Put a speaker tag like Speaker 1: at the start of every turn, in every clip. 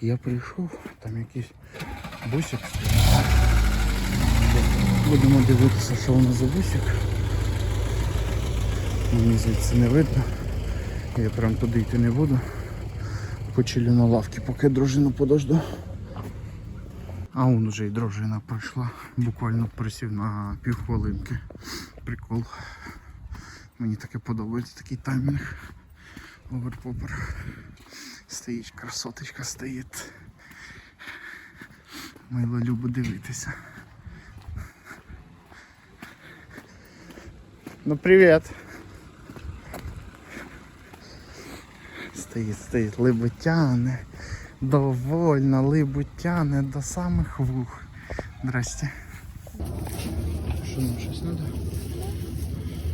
Speaker 1: Я прийшов, там якийсь бусик. Будемо дивитися, що у нас за бусик. Мені звідси не видно. Я прям туди йти не буду. Почилю на лавці, поки дружину подожду. А он уже і дружина прийшла. Буквально присів на півхвилинки. Прикол. Мені таке подобається такий таймінг. Оверпопер. Стоїть красоточка стоїть. Мило любо дивитися. Ну привіт. Стоїть, стоїть, либо тяне. Довольно, либо тяне до самих вух. Здрасте. Що нам щось треба?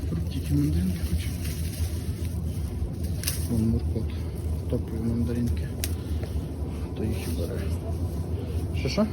Speaker 1: Фруктики, мандаринки хочу. Вон муркот. Топові мандаринки. То їх і бере. Що що?